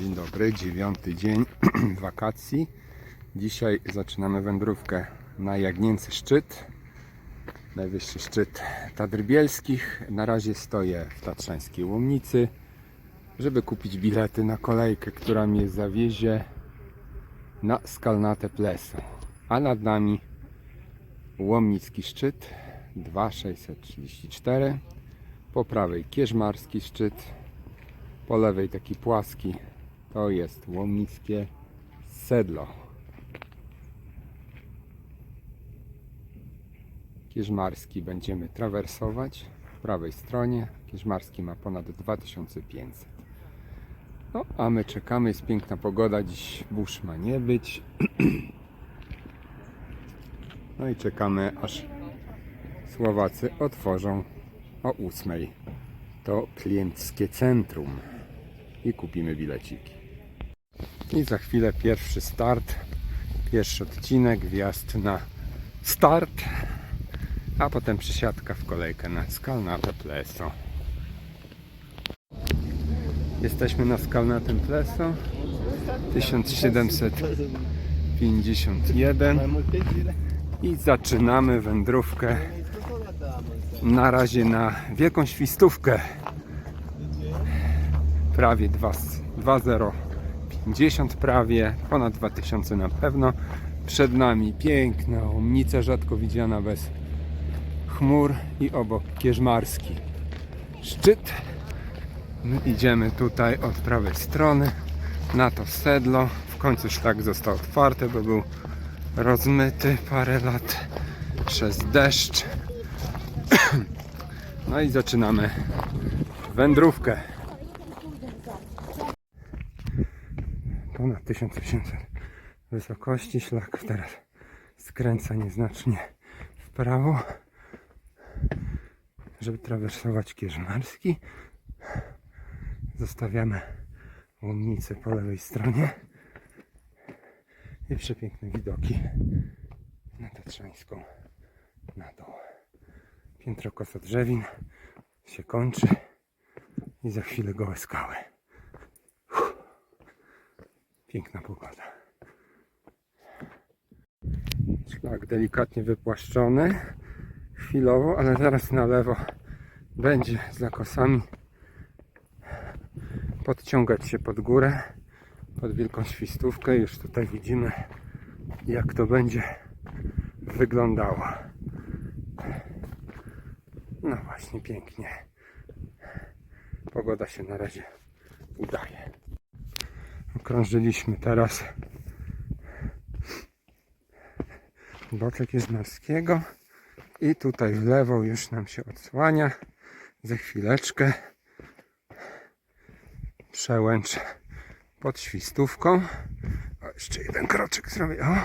Dzień dobry, dziewiąty dzień wakacji. Dzisiaj zaczynamy wędrówkę na Jagnięcy Szczyt. Najwyższy szczyt Tatr Bielskich. Na razie stoję w Tatrzańskiej Łomnicy, żeby kupić bilety na kolejkę, która mnie zawiezie na Skalnate Pleso. A nad nami Łomnicki Szczyt 2634. Po prawej Kierzmarski Szczyt po lewej taki płaski to jest łomnickie sedlo. Kierzmarski będziemy trawersować w prawej stronie. Kierzmarski ma ponad 2500. No, a my czekamy, jest piękna pogoda, dziś burz ma nie być. No i czekamy aż Słowacy otworzą o 8 to klienckie centrum i kupimy bileciki. I za chwilę pierwszy start, pierwszy odcinek, wjazd na start, a potem przysiadka w kolejkę na Skalnate Pleso. Jesteśmy na Skalnatem Pleso 1751 i zaczynamy wędrówkę. Na razie na wielką świstówkę. Prawie 2,050 prawie, ponad 2000 na pewno. Przed nami piękna omnica, rzadko widziana bez chmur i obok Kierzmarski szczyt. My idziemy tutaj od prawej strony na to sedlo. W końcu szlak został otwarty, bo był rozmyty parę lat przez deszcz. No i zaczynamy wędrówkę. Ponad 1800 wysokości. Szlak teraz skręca nieznacznie w prawo, żeby trawersować Kierzmarski. Zostawiamy łomnicę po lewej stronie i przepiękne widoki na Tatrzańską na dół. Piętro kosa drzewin się kończy i za chwilę gołe skały. Piękna pogoda. Szlak delikatnie wypłaszczony chwilowo, ale zaraz na lewo będzie z zakosami podciągać się pod górę pod wielką świstówkę. Już tutaj widzimy jak to będzie wyglądało. No właśnie, pięknie. Pogoda się na razie udaje. Okrążyliśmy teraz boczek Jezdmarskiego i tutaj w lewo już nam się odsłania. Za chwileczkę przełęcz pod świstówką. O, jeszcze jeden kroczek zrobię. O,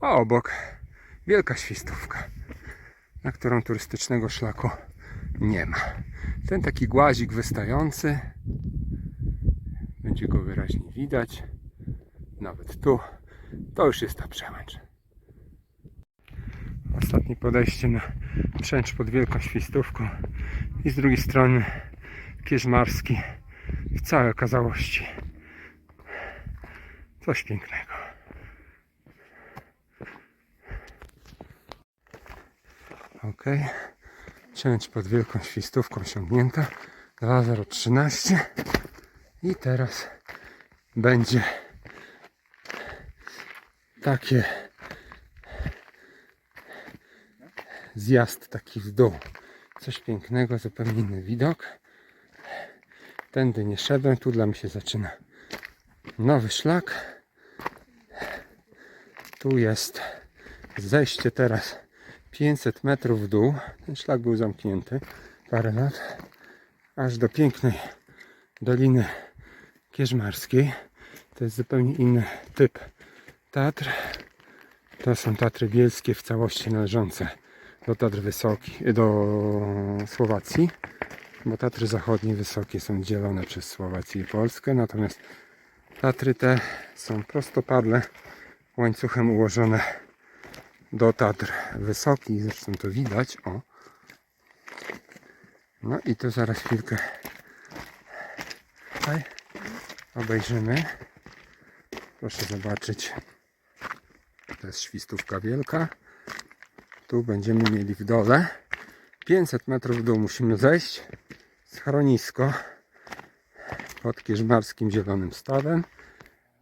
a obok wielka świstówka na którą turystycznego szlaku nie ma. Ten taki głazik wystający, będzie go wyraźnie widać, nawet tu, to już jest ta przełęcz. Ostatnie podejście na przęcz pod wielką świstówką i z drugiej strony Kierzmarski w całej okazałości. Coś pięknego. Ok. Cięć pod wielką świstówką osiągnięta. 2013. I teraz będzie takie zjazd taki w dół. Coś pięknego, zupełnie inny widok. Tędy nie szedłem, tu dla mnie się zaczyna nowy szlak. Tu jest zejście teraz 500 metrów w dół. Ten szlak był zamknięty parę lat. Aż do pięknej Doliny Kierzmarskiej. To jest zupełnie inny typ Tatr. To są Tatry Bielskie w całości należące do Tatr Wysokich, do Słowacji. Bo Tatry Zachodnie wysokie są dzielone przez Słowację i Polskę. Natomiast Tatry te są prostopadle łańcuchem ułożone do Tatr Wysokich, zresztą to widać, o. No i to zaraz chwilkę. Tutaj. Obejrzymy. Proszę zobaczyć. To jest świstówka wielka. Tu będziemy mieli w dole. 500 metrów w dół musimy zejść. Schronisko pod Kierzmarskim Zielonym Stawem.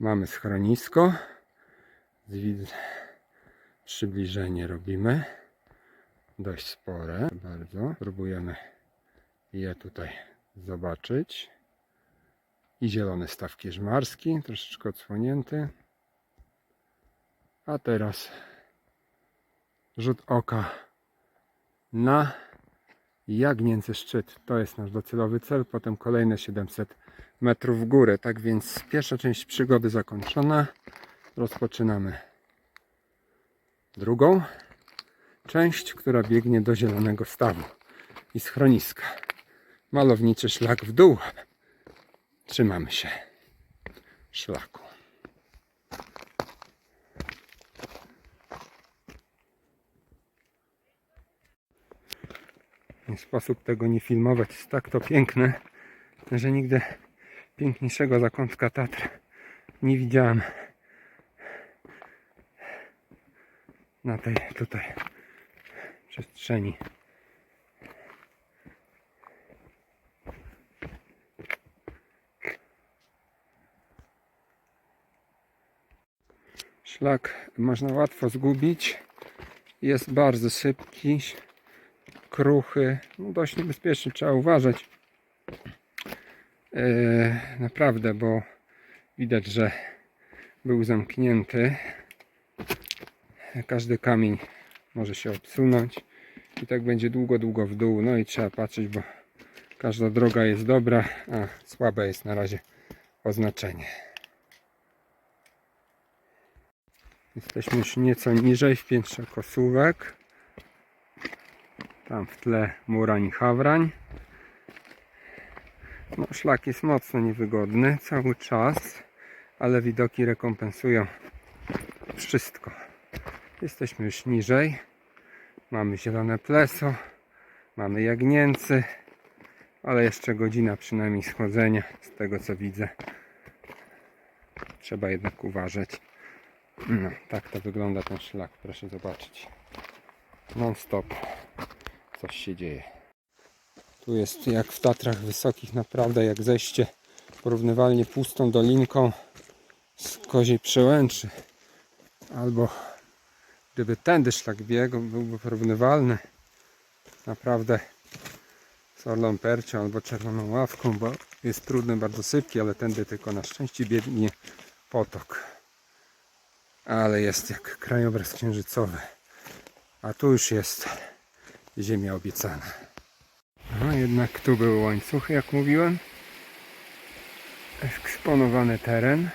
Mamy schronisko. Przybliżenie robimy. Dość spore. Bardzo. Próbujemy je tutaj zobaczyć. I zielony staw kierzmarski, troszeczkę odsłonięty. A teraz rzut oka na Jagnięcy szczyt. To jest nasz docelowy cel. Potem kolejne 700 metrów w górę. Tak więc pierwsza część przygody zakończona. Rozpoczynamy drugą część, która biegnie do Zielonego Stawu i schroniska. Malowniczy szlak w dół. Trzymamy się szlaku. Nie sposób tego nie filmować. Jest tak to piękne, że nigdy piękniejszego zakątka Tatr nie widziałem na tej tutaj przestrzeni. Szlak można łatwo zgubić. Jest bardzo sypki, kruchy, no dość niebezpieczny, trzeba uważać. Eee, naprawdę, bo widać, że był zamknięty. Każdy kamień może się obsunąć i tak będzie długo, długo w dół. No i trzeba patrzeć, bo każda droga jest dobra, a słabe jest na razie oznaczenie. Jesteśmy już nieco niżej w piętrze Kosówek. Tam w tle Murań Hawrań. No, szlak jest mocno niewygodny cały czas, ale widoki rekompensują wszystko. Jesteśmy już niżej. Mamy zielone pleso, mamy jagnięcy, ale jeszcze godzina przynajmniej schodzenia z tego co widzę. Trzeba jednak uważać. No, tak to wygląda ten szlak, proszę zobaczyć. Non stop coś się dzieje. Tu jest jak w Tatrach Wysokich, naprawdę jak zejście porównywalnie pustą dolinką z koziej przełęczy. Albo gdyby tędy szlak biegł, byłby porównywalny naprawdę z Orlą Percią albo Czerwoną Ławką, bo jest trudny, bardzo sypki, ale tędy tylko na szczęście biegnie potok. Ale jest jak krajobraz księżycowy. A tu już jest ziemia obiecana. No jednak tu były łańcuchy, jak mówiłem. Eksponowany teren.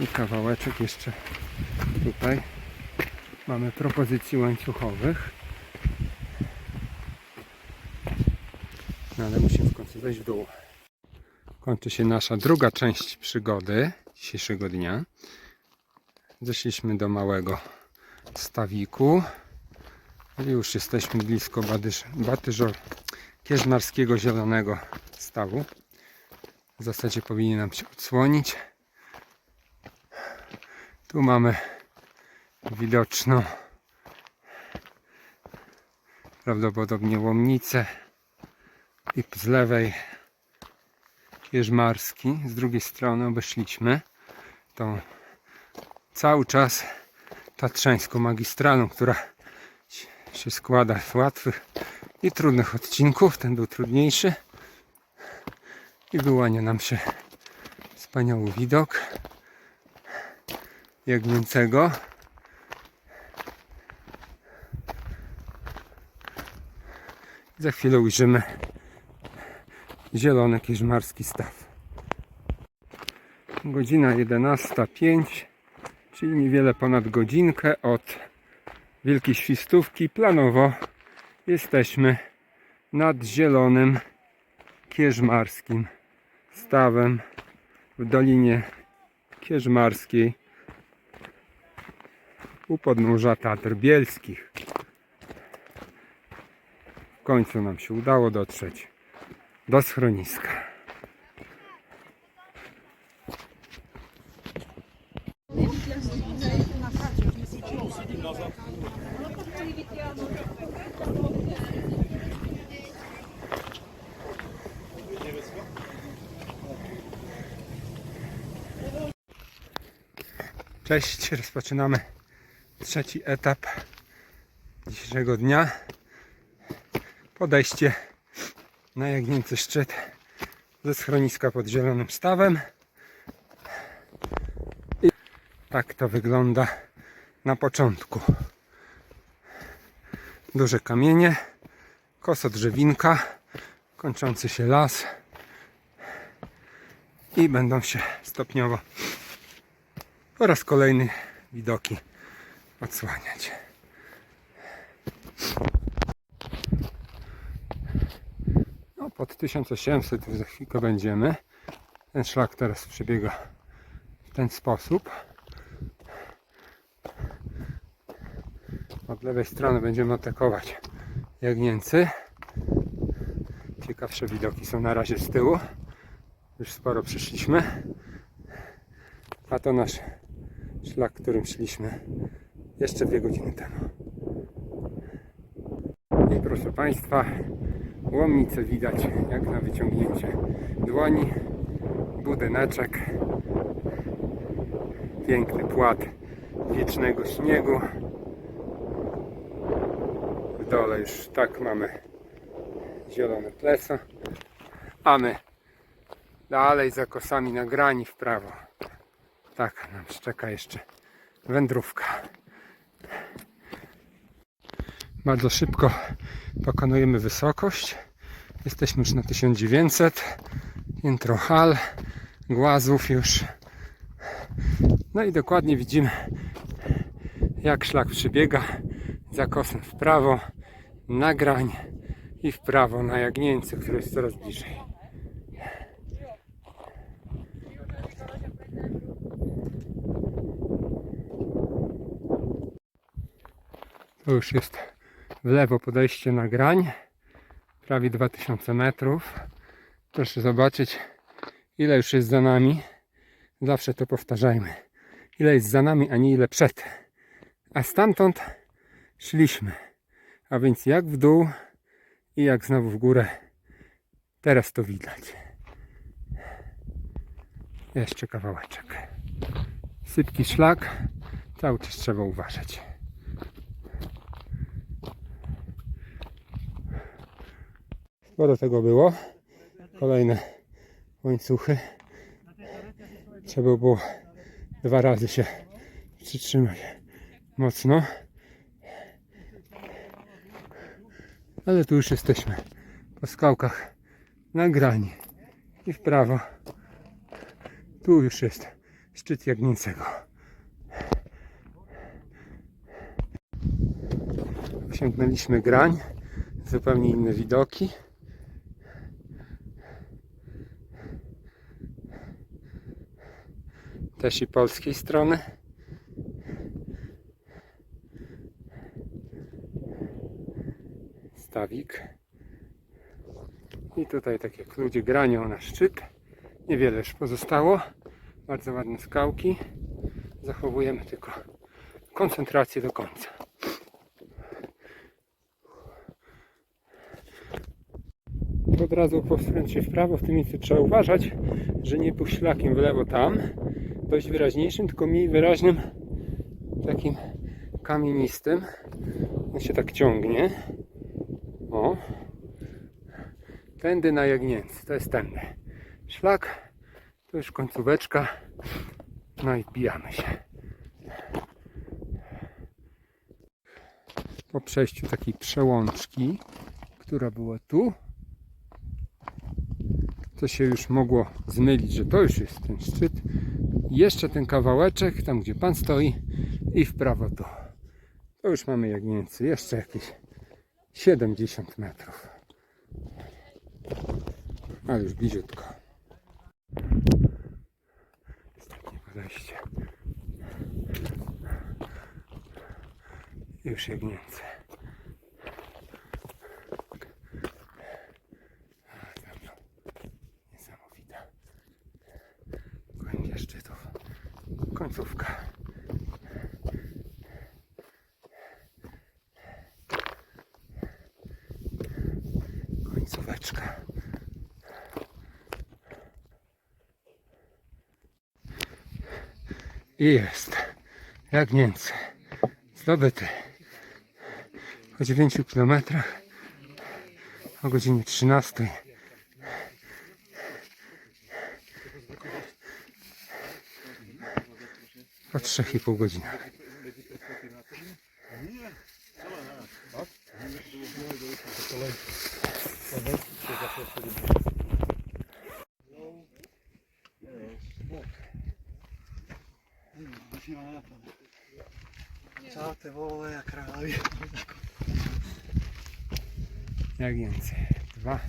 I kawałeczek jeszcze tutaj. Mamy propozycji łańcuchowych. No ale musimy w końcu zejść w dół. Kończy się nasza druga część przygody dzisiejszego dnia. Zeszliśmy do małego stawiku. I już jesteśmy blisko Badyż, Batyżo, Kierzmarskiego Zielonego Stawu. W zasadzie powinien nam się odsłonić. Tu mamy widoczną prawdopodobnie łomnicę i z lewej Kierzmarski, z drugiej strony obeszliśmy tą cały czas tatrzańską magistralą, która się składa z łatwych i trudnych odcinków. Ten był trudniejszy i wyłania nam się wspaniały widok Jagnięcego. Za chwilę ujrzymy zielony kierzmarski staw. Godzina 11.05, czyli niewiele ponad godzinkę od Wielkiej Świstówki. Planowo jesteśmy nad zielonym kierzmarskim stawem w Dolinie Kierzmarskiej u podnóża Tatr Bielskich. W końcu nam się udało dotrzeć do schroniska. Cześć, rozpoczynamy trzeci etap dzisiejszego dnia. Podejście na Jagnięcy Szczyt ze schroniska pod Zielonym Stawem. I tak to wygląda początku. Duże kamienie, koso drzewinka, kończący się las i będą się stopniowo po raz kolejny widoki odsłaniać. No, pod 1800 już za chwilkę będziemy. Ten szlak teraz przebiega w ten sposób. Od lewej strony będziemy atakować Jagnięcy. Ciekawsze widoki są na razie z tyłu. Już sporo przyszliśmy. A to nasz szlak, którym szliśmy jeszcze dwie godziny temu. I proszę Państwa, łomnicę widać jak na wyciągnięcie dłoni, budyneczek, piękny płat wiecznego śniegu. Dole już tak mamy zielone pleso, a my dalej za kosami na grani w prawo. Tak, nam czeka jeszcze wędrówka. Bardzo szybko pokonujemy wysokość. Jesteśmy już na 1900. Piętro hal, głazów już. No i dokładnie widzimy, jak szlak przebiega za kosem w prawo, na grań i w prawo na Jagnięce, które jest coraz bliżej. To już jest w lewo podejście na grań. Prawie 2000 metrów. Proszę zobaczyć, ile już jest za nami. Zawsze to powtarzajmy. Ile jest za nami, a nie ile przed. A stamtąd szliśmy. A więc jak w dół i jak znowu w górę. Teraz to widać. Jeszcze kawałeczek. Sypki szlak. Cały czas trzeba uważać. Sporo tego było. Kolejne łańcuchy. Trzeba było dwa razy się przytrzymać mocno. Ale tu już jesteśmy po skałkach na grani i w prawo. Tu już jest szczyt Jagnięcego. Osiągnęliśmy grań, zupełnie inne widoki. Też i polskiej strony. Stawik. I tutaj tak jak ludzie granią na szczyt. Niewiele już pozostało. Bardzo ładne skałki. Zachowujemy tylko koncentrację do końca. Od razu posuniąć się w prawo, w tym miejscu trzeba uważać, że nie pójść szlakiem w lewo tam, dość wyraźniejszym, tylko mniej wyraźnym, takim kamienistym. On się tak ciągnie. O. Tędy na Jagnięcy, to jest tędy. Szlak, to już końcóweczka. No i wbijamy się. Po przejściu takiej przełączki, która była tu, to się już mogło zmylić, że to już jest ten szczyt. Jeszcze ten kawałeczek, tam gdzie pan stoi i w prawo tu. To już mamy Jagnięcy, jeszcze jakieś 70 metrów. A już bliziutko. Ostatnie podejście. Już jagnięce. Niesamowita. Głębia szczytów. Końcówka. Końcóweczka. I jest. Jak Niemcy. Zdobyty. Po 9 kilometrach o godzinie 13. Po 3,5 godzinach. Ciao te vole, jak králi. Jak więcej. 2,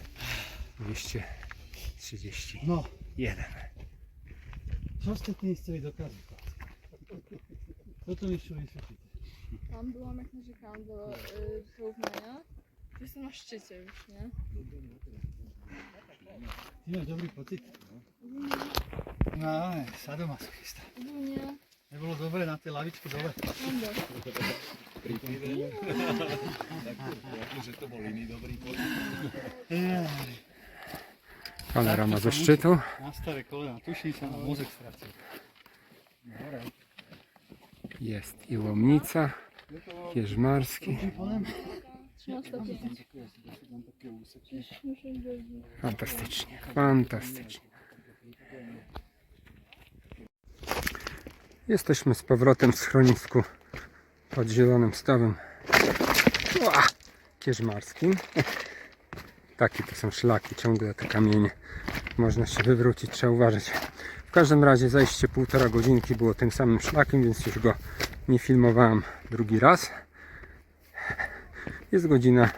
231. No. Zostaw miejsce i do kawy. Co to jeszcze jest wyczyte? Tam byłam jak narzekałam do y, porównania. To Jestem na szczycie już, nie? Nie, dobry patyk. No, sadomasochista. Ogólnie Nie było dobre na tej lawiczki dole. mam dość. Že to bol iný dobrý pocit. Jaj, Panorama ze szczytu. Na staré kolena, tuším sa na mozek stratil. Dobre. Jest i Łomnica, Kierzmarski. Čím ponem? 13.05. Przecież muszę godzić. Fantastycznie, fantastycznie. Jesteśmy z powrotem w schronisku pod Zielonym Stawem! Kierzmarskim. Takie to są szlaki, ciągle te kamienie. Można się wywrócić, trzeba uważać. W każdym razie zajście półtora godzinki było tym samym szlakiem, więc już go nie filmowałem drugi raz. Jest godzina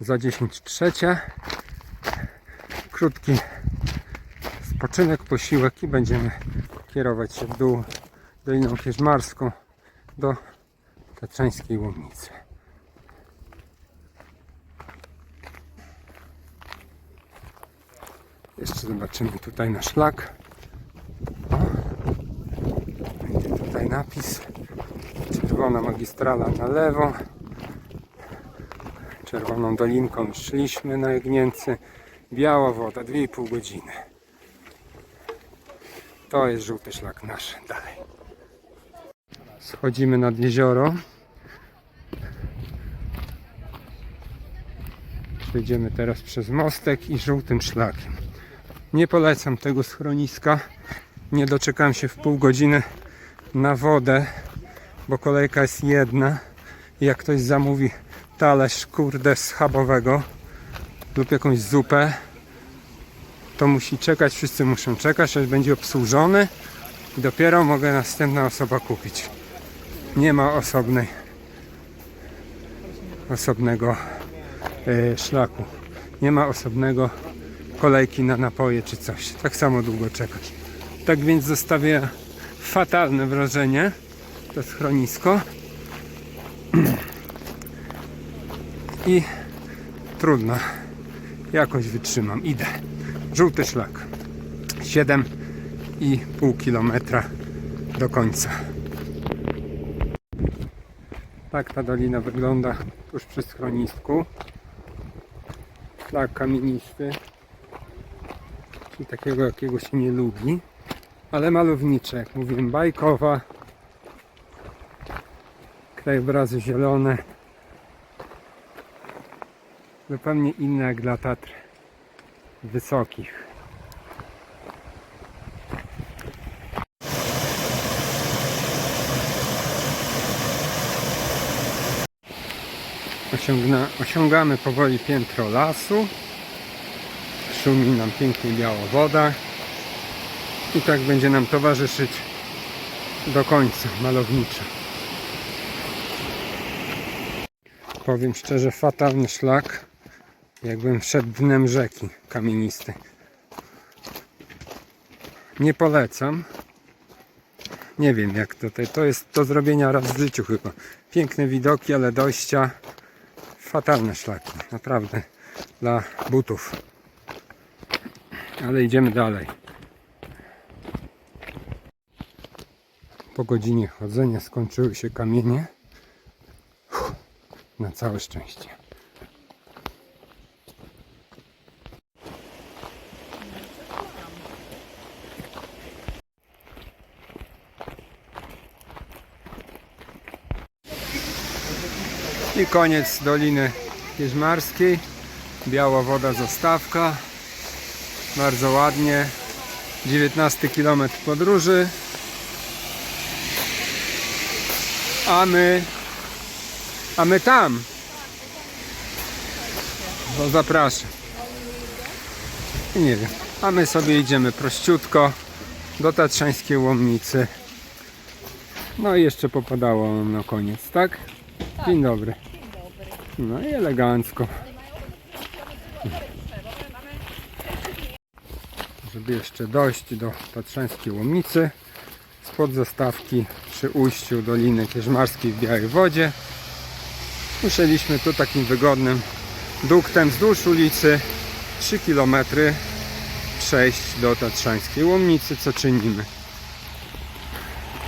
za 10 trzecia krótki spoczynek, posiłek i będziemy kierować się w dół Doliną Kierzmarską do Tatrzańskiej Łomnicy. Jeszcze zobaczymy tutaj na szlak. Będzie tutaj napis. Czerwona magistrala na lewo. Czerwoną dolinką szliśmy na Jagnięcy. Biała woda, 2,5 godziny. To jest żółty szlak nasz. Dalej. Schodzimy nad jezioro. Przejdziemy teraz przez mostek i żółtym szlakiem. Nie polecam tego schroniska. Nie doczekam się w pół godziny na wodę, bo kolejka jest jedna. Jak ktoś zamówi talerz kurde schabowego lub jakąś zupę, to musi czekać, wszyscy muszą czekać, aż będzie obsłużony i dopiero mogę następna osoba kupić. Nie ma osobnej osobnego e, szlaku. Nie ma osobnego kolejki na napoje czy coś. Tak samo długo czekać. Tak więc zostawię fatalne wrażenie to schronisko i trudno jakoś wytrzymam. Idę. Żółty szlak. 7,5 kilometra do końca. Tak ta dolina wygląda tuż przy schronisku. Szlak kamienisty. Czyli takiego jakiego się nie lubi. Ale malownicze, jak mówiłem, bajkowa. Krajobrazy zielone. Zupełnie inne jak dla Tatr wysokich. Osiągamy powoli piętro lasu. Szumi nam pięknie biała woda. I tak będzie nam towarzyszyć do końca malowniczo. Powiem szczerze, fatalny szlak. Jakbym wszedł dnem rzeki kamienistej. Nie polecam. Nie wiem jak tutaj. To jest do zrobienia raz w życiu chyba. Piękne widoki, ale dojścia fatalne szlaki. Naprawdę. Dla butów ale idziemy dalej. Po godzinie chodzenia skończyły się kamienie. Uff, na całe szczęście. I koniec Doliny Jeźmarskiej. Biała woda zastawka. Bardzo ładnie. 19 km podróży. A my a my tam. No zapraszam. I nie wiem. A my sobie idziemy prościutko do Tatrzańskiej Łomnicy. No i jeszcze popadało nam na koniec, tak? Dzień dobry. No i elegancko. Żeby jeszcze dojść do Tatrzańskiej Łomnicy spod zastawki przy ujściu Doliny Kierzmarskiej w Białej Wodzie musieliśmy tu takim wygodnym duktem wzdłuż ulicy 3 km przejść do Tatrzańskiej Łomnicy, co czynimy.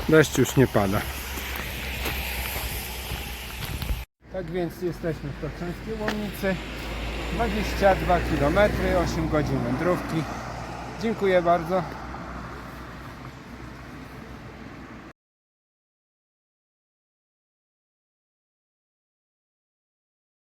Deszcz już nie pada. Tak więc jesteśmy w Tatrzańskiej Łomnicy. 22 km, 8 godzin wędrówki. Dziękuję bardzo.